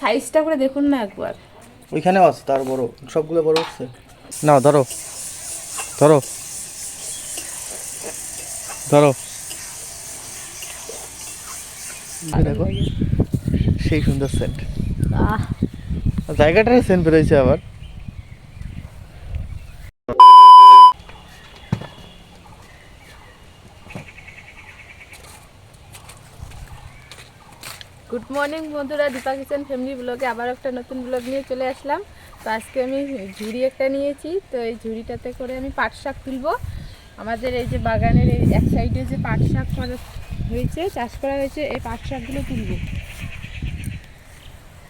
সাইজটা করে দেখুন না একবার। ওইখানেও আছে তার বড়। সবগুলো বড় হচ্ছে। না ধরো। ধরো। ধরো। দেখো সেই সুন্দর সেন্ট আহ জায়গাটারই সেন্ট বেরোয়েছে আবার। গুড মর্নিং বন্ধুরা, দীপা কিচেন ফ্যামিলি ব্লগে আবার একটা নতুন ব্লগ নিয়ে চলে আসলাম। তো আজকে আমি ঝুড়ি একটা নিয়েছি, তো এই ঝুড়িটাতে করে আমি পাট শাক তুলবো। আমাদের এই যে বাগানের এই এক সাইডে যে পাট শাক করা হয়েছে, চাষ করা হয়েছে, এই পাট শাকগুলো তুলবো।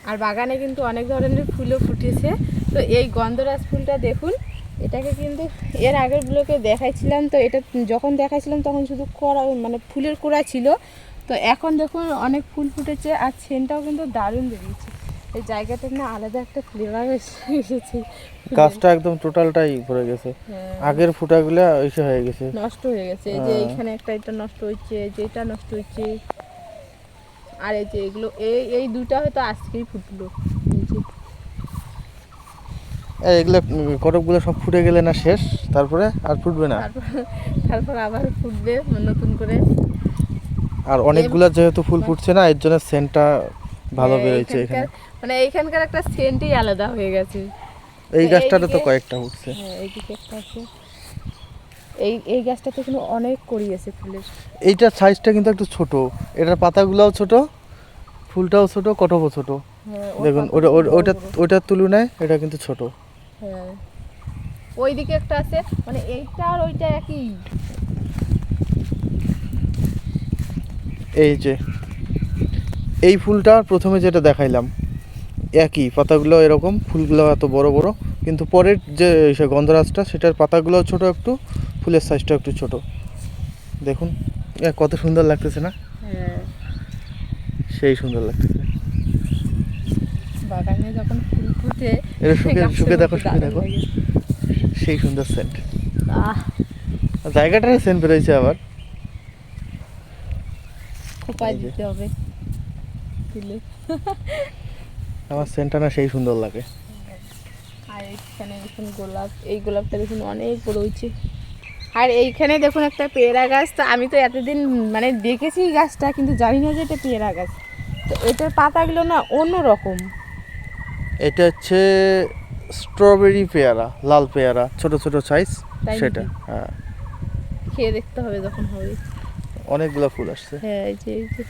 আর বাগানে কিন্তু অনেক ধরনের ফুলও ফুটেছে। তো এই গন্ধরাজ ফুলটা দেখুন, এটাকে কিন্তু এর আগের ব্লকে দেখাইছিলাম, তো এটা যখন দেখাইছিলাম তখন শুধু কড়া মানে ফুলের কোড়া ছিল। তো এখন দেখুন অনেক ফুল ফুটেছে আর সেন্টটাও কিন্তু দারুণ বেরিয়েছে। এই জায়গাটা না আলাদা একটা ফ্লেভার এসেছে। গাছটা একদম টোটালটাই ভরে গেছে। হ্যাঁ, আগের ফুটাগুলো এসে হয়ে গেছে। নষ্ট হয়ে গেছে। এই যে হ্যাঁ। এইখানে একটা এটা নষ্ট হচ্ছে যেটা নষ্ট হচ্ছে। আর এই যে এগুলো এই এই দুটা হয়তো আজকেই ফুটলো। এগুলো কটকগুলো সব ফুটে গেলে না শেষ তারপরে আর ফুটবে না। তারপর আবার ফুটবে নতুন করে। আর অনেকগুলো যেহেতু ফুল ফুটছে না এর জন্য সেন্টটা ভালো হ্যাঁ, বেরোচ্ছে এখানে। মানে এইখানকার একটা সেন্টই আলাদা হয়ে গেছে। এই তো গাছটাতে তো কয়েকটা উঠছে। হ্যাঁ এইদিকে একটা আছে। এই এই গাছটা তো কিন্তু অনেক করি আছে ফুলের। এইটার সাইজটা কিন্তু একটু ছোট। এটার পাতাগুলোও ছোট ফুলটাও ছোট কটকও ছোট। হ্যাঁ, দেখুন ওটা ওটা ওটার তুলনায় এটা কিন্তু ছোট। হ্যাঁ। ওইদিকে একটা আছে মানে এইটা আর ওইটা একই। এই যে এই ফুলটা প্রথমে যেটা দেখাইলাম একই পাতাগুলো এরকম ফুলগুলো এত বড় বড় কিন্তু পরের যে গন্ধরাজটা সেটার পাতাগুলো ছোট একটু ফুলের সাইজটা একটু ছোট। দেখুন এ, কত সুন্দর লাগতেছে না? সেই সুন্দর লাগতেছে। বাগানে যখন ফুল ফুটে এটা শুকে শুকে দেখো শুকে দেখো। সেই সুন্দর সেন্ট আহ। জায়গাটারই সেন্ট বেরোয়েছে আবার। খোপায় দিতে হবে। তুলে আমার সেন্টটা না সেই সুন্দর লাগে। আর এইখানে দেখুন গোলাপ এই গোলাপটা দেখুন অনেক বড় হয়েছে। আর এইখানে দেখুন একটা পেয়ারা গাছ তো আমি তো এতদিন মানে দেখেছি গাছটা কিন্তু জানি না যে এটা পেয়ারা গাছ। তো এটার পাতাগুলো না অন্য রকম এটা হচ্ছে স্ট্রবেরি পেয়ারা লাল পেয়ারা ছোট ছোট সাইজ সেটা হ্যাঁ। খেয়ে দেখতে হবে যখন হবে। অনেকগুলো ফুল আসছে। হ্যাঁ এই যে এই যে।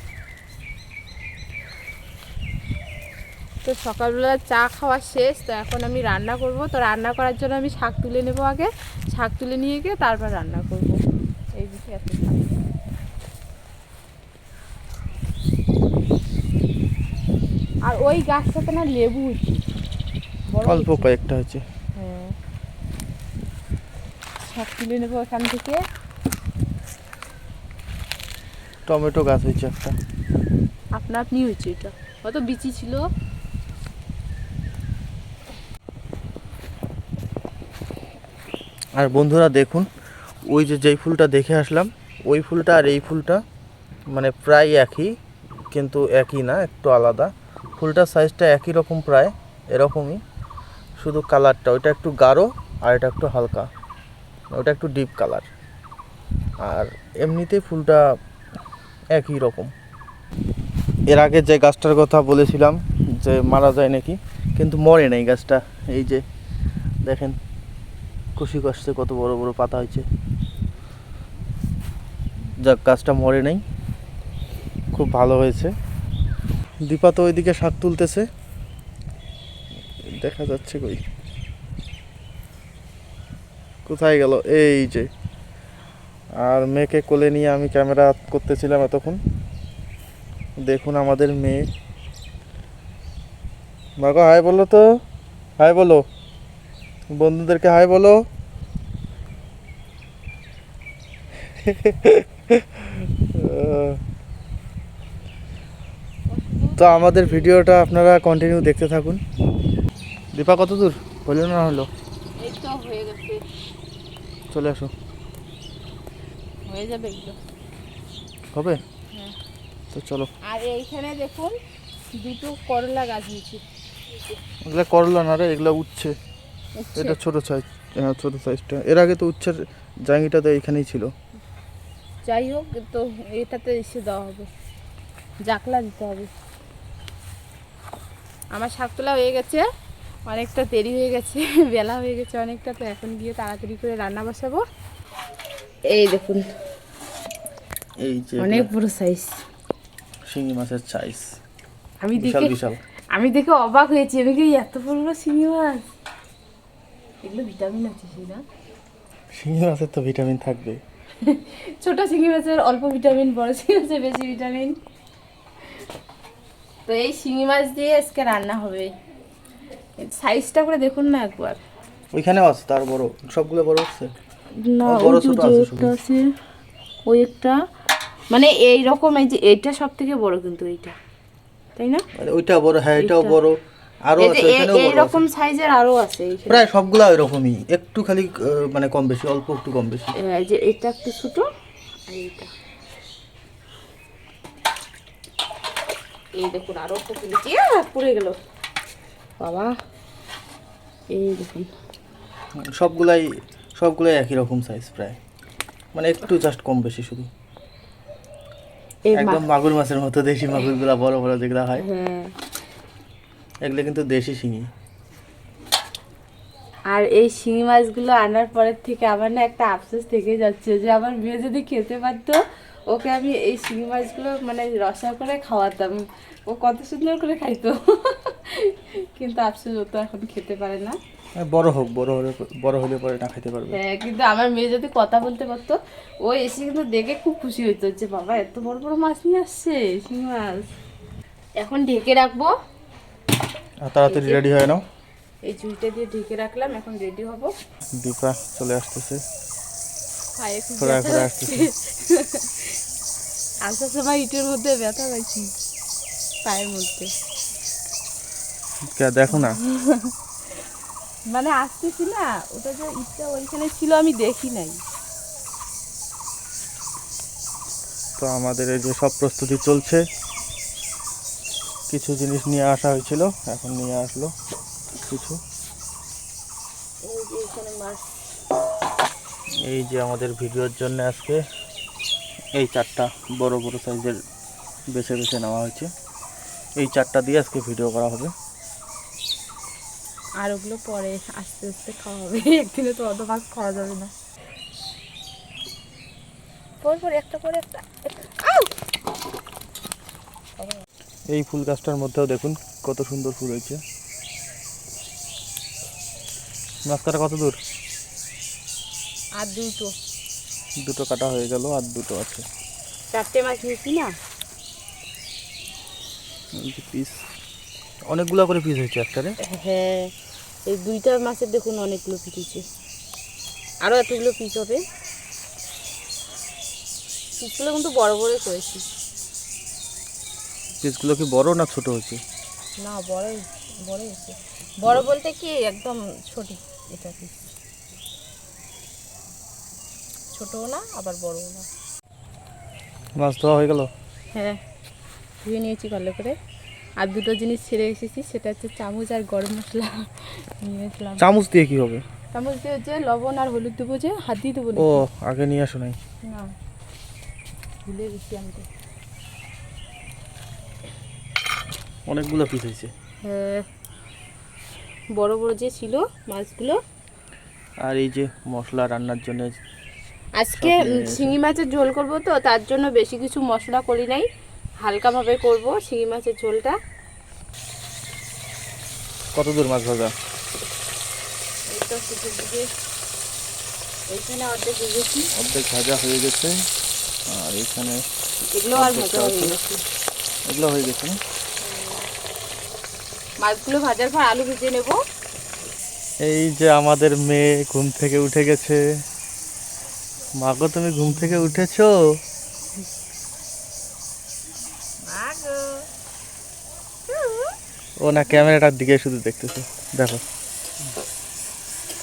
তো সকালবেলা চা খাওয়া শেষ তো এখন আমি রান্না করব। তো রান্না করার জন্য আমি শাক তুলে নেব আগে। শাক তুলে নিয়ে গিয়ে তারপর রান্না করব। এই দিকে এত আর ওই গাছটাতে না লেবু অল্প। কয়েকটা হচ্ছে। হ্যাঁ। শাক তুলে নেব এখান থেকে। টমেটো গাছ হয়েছে একটা। আপনা আপনি হয়েছে এটা। কত বিচি ছিল? আর বন্ধুরা দেখুন ওই যে যেই ফুলটা দেখে আসলাম ওই ফুলটা আর এই ফুলটা মানে প্রায় একই কিন্তু একই না একটু আলাদা। ফুলটার সাইজটা একই রকম প্রায় এরকমই। শুধু কালারটা ওইটা একটু গাঢ় আর এটা একটু হালকা। ওটা একটু ডিপ কালার আর এমনিতে ফুলটা একই রকম। এর আগে যে গাছটার কথা বলেছিলাম যে মারা যায় নাকি, কিন্তু মরে নাই গাছটা। এই যে দেখেন খুশি কষ্টে কত বড় বড় পাতা হয়েছে। যাক, গাছটা মরে নাই। খুব ভালো হয়েছে। দীপা তো ওইদিকে শাক তুলতেছে। দেখা যাচ্ছে কই। কোথায় গেল? এই যে আর মেয়েকে কোলে নিয়ে আমি ক্যামেরা করতেছিলাম এতক্ষণ। দেখুন আমাদের মেয়ে। বাবা হাই বলো তো। হাই বলো। বন্ধুদেরকে হাই বলো। তো আমাদের ভিডিওটা আপনারা কন্টিনিউ দেখতে থাকুন। দীপা কত দূর? হলো না হলো? চলে আসো। হয়ে যাবে এগুলো। হবে? হ্যাঁ। তো চলো। আর এইখানে দেখুন দুটো করলা গাছ হয়েছে এগুলো করলা না রে এগুলো উচ্ছে। এটা ছোট সাইজ হ্যাঁ ছোট সাইজটা এর আগে তো উচ্ছের জাঙ্গিটা তো এইখানেই ছিল। যাই হোক তো এটাতে এসে দেওয়া হবে। জাকলা দিতে হবে। আমার শাক তোলা হয়ে গেছে। অনেকটা দেরি হয়ে গেছে বেলা হয়ে গেছে অনেকটা তো এখন গিয়ে তাড়াতাড়ি করে রান্না বসাবো। এই দেখুন। এই যে অনেক বড় সাইজ শিঙি মাছের সাইজ আমি দেখে বিশাল। আমি দেখে অবাক হয়েছি। আমি কি এত বড় বড় শিঙি মাছ? এগুলো ভিটামিন আছে সেই না? শিঙি মাছের তো ভিটামিন থাকবে। ছোট শিঙি মাছের অল্প ভিটামিন বড় শিঙি মাছের বেশি ভিটামিন তো এই শিঙি মাছ দিয়ে আজকে রান্না হবে। সাইজটা করে দেখুন না একবার। ওইখানেও আছে তার বড়। সবগুলো বড় হচ্ছে। না ওই যে একটা আছে ওই একটা মানে এই রকম এই যে এইটা সব থেকে বড় কিন্তু এইটা তাই না? মানে ওইটা বড় হ্যাঁ এটাও বড় আরও আছে যে এ- বড়। সাইজের আরও আছে প্রায় সবগুলা ওই রকমই একটু খালি মানে কম বেশি অল্প একটু কম বেশি। এই যে এটা একটু ছোট আর এইটা। এই দেখুন আরও একটা তুলেছি আহ, পড়ে গেল। বাবা এই দেখুন। সবগুলাই সবগুলাই একই রকম সাইজ প্রায়। মানে একটু জাস্ট কম বেশি শুধু। একদম মাগুর মাছের মতো দেশি মাগুরগুলা বড় বড় যেগুলা হয়। হ্যাঁ। এগুলো কিন্তু দেশি শিঙি। আর এই শিঙি মাছগুলো আনার পরের থেকে আমার না একটা আফসোস থেকে যাচ্ছে যে আমার মেয়ে যদি খেতে পারতো ওকে আমি এই শিঙি মাছগুলো মানে রসা করে খাওয়াতাম। ও কত সুন্দর করে খাইতো। কিন্তু আফসোস ও তো এখন খেতে পারে না। হ্যাঁ, বড় হোক বড় হলে বড় হলে পরে না খেতে পারবে। হ্যাঁ কিন্তু আমার মেয়ে যদি কথা বলতে পারতো ও এসে কিন্তু দেখে খুব খুশি হইতো যে বাবা এত বড় বড় মাছ নিয়ে আসছে শিঙি মাছ। এখন ঢেকে রাখব। তাড়াতাড়ি রেডি হয়ে নাও। এই চুইটা দিয়ে ঢেকে রাখলাম এখন রেডি হব। দীপা চলে আসতেছে। লাগছে। আসার সময় ইটের মধ্যে ব্যথা পাইছি পায়ের মধ্যে। দেখো না। মানে আসতেছি না ওটা যে ইটটা ওইখানে ছিল আমি দেখি নাই। তো আমাদের এই যে সব প্রস্তুতি চলছে কিছু জিনিস নিয়ে আসা হয়েছিল এখন নিয়ে আসলো কিছু। এই যে এই যে আমাদের ভিডিওর জন্য আজকে এই চারটা বড় বড় সাইজের বেছে বেছে নেওয়া হয়েছে। এই চারটা দিয়ে আজকে ভিডিও করা হবে। আর ওগুলো পরে আস্তে আস্তে খাওয়া হবে একদিনে তো অত মাছ খাওয়া যাবে না। পর পর একটা পরে একটা। এই ফুল গাছটার মধ্যেও দেখুন কত সুন্দর ফুল হয়েছে। কাটা কত দূর? আর দুটো। দুটো কাটা হয়ে গেল আর দুটো আছে। চারটে মাছ নিয়েছি না? পিস অনেকগুলো করে পিস হয়েছে একটারে হ্যাঁ এই দুইটা মাছের দেখুন অনেকগুলো পিস হয়েছে। আরও এতগুলো পিস হবে। পিসগুলো কিন্তু বড় বড় করেছি। পিসগুলো কি বড় না ছোট হয়েছে? না বড় বড় হয়েছে। বড় বলতে কি একদম ছোট এটা পিস ছোটও না আবার বড়ও না। মাছ ধোয়া হয়ে গেল? হ্যাঁ ধুয়ে নিয়েছি ভালো করে। আর দুটো জিনিস ছেড়ে এসেছি সেটা হচ্ছে চামচ আর গরম মশলা নিয়েছিলাম চামচ দিয়ে কি হবে? চামচ দিয়ে হচ্ছে লবণ আর হলুদ দেবো যে হাত দিয়ে দেবো ও আগে নিয়ে আসো নাই। না। ভুলে গেছি আমি তো। অনেকগুলো পিস হয়েছে। হ্যাঁ। বড় বড় যে ছিল মাছগুলো। আর এই যে মশলা রান্নার জন্য আজকে নিয়ে। শিঙি মাছের ঝোল করব তো তার জন্য বেশি কিছু মশলা করি নাই। হালকাভাবে করব শিঙি মাছের ঝোলটা। কত দূর মাছ ভাজা? এই তো দিকে এইখানে অর্ধেক ভেজেছি অর্ধেক ভাজা হয়ে গেছে। আর এখানে এগুলো আর ভাজা হয়ে গেছে। এগুলো হয়ে গেছে না? মাছগুলো ভাজার পর আলু ভেজে নেব। এই যে আমাদের মেয়ে ঘুম থেকে উঠে গেছে। মাগো তুমি ঘুম থেকে উঠেছো? ও না, ক্যামেরাটার দিকে শুধু দেখতেছে। দেখো।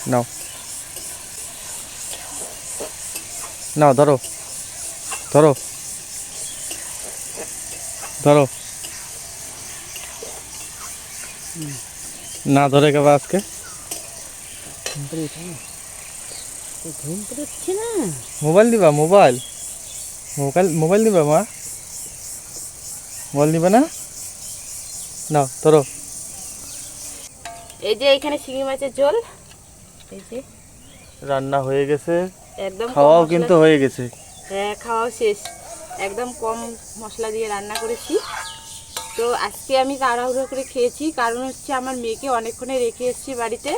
নাও। নাও, ধরো। ধরো। ধরো। না ধরে গেবা আজকে। মোবাইল দিবা, মোবাইল। মোবাইল মোবাইল দিবা মা। মোবাইল দিবা না? না ধরো। এই যে এখানে শিঙি মাছের ঝোল। এই যে। রান্না হয়ে গেছে। একদম খাওয়াও কিন্তু হয়ে গেছে। হ্যাঁ খাওয়াও শেষ। একদম কম মশলা দিয়ে রান্না করেছি। তো আজকে আমি তাড়াহুড়ো করে খেয়েছি কারণ হচ্ছে আমার মেয়েকে অনেকক্ষণে রেখে এসেছি বাড়িতে।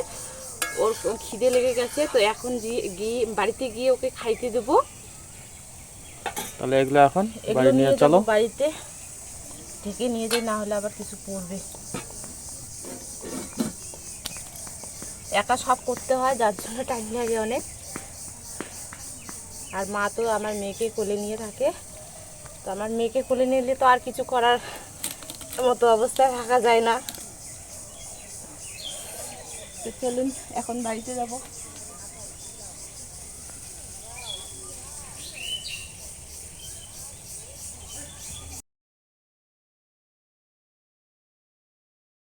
ওর খিদে লেগে গেছে তো এখন গিয়ে বাড়িতে গিয়ে ওকে খাইতে দেবো। তাহলে এগুলো এখন বাড়ি নিয়ে চলো। বাড়িতে। থেকে নিয়ে যাই, না হলে আবার কিছু পড়বে একা সব করতে হয়, যার জন্য টাইম লাগে অনেক। আর মা তো আমার মেয়েকে কোলে নিয়ে থাকে। তো আমার মেয়েকে কোলে নিলে তো আর কিছু করার মতো অবস্থায় থাকা যায় না। চলুন, এখন বাড়িতে যাব।